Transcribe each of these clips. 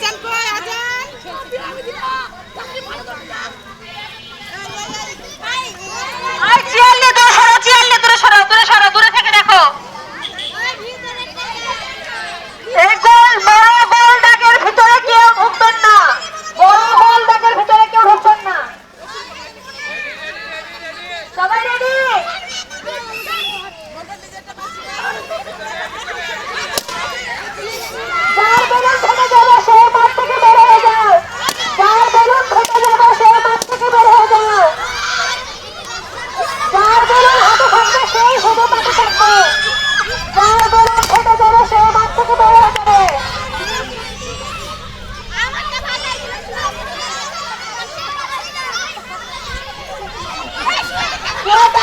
আজান কই আজান আই চিয়াল্লে দূরে সরাও থেকে দেখো। এই গোল ডাকের ভিতরে কেউ ঢুকবেন না। বড় গোল, ডাকের ভিতরে কেউ ঢুকবেন না। ¡Idiota!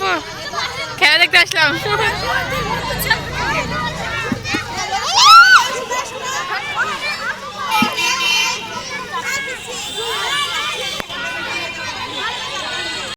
bu. Kelebek taşlamış.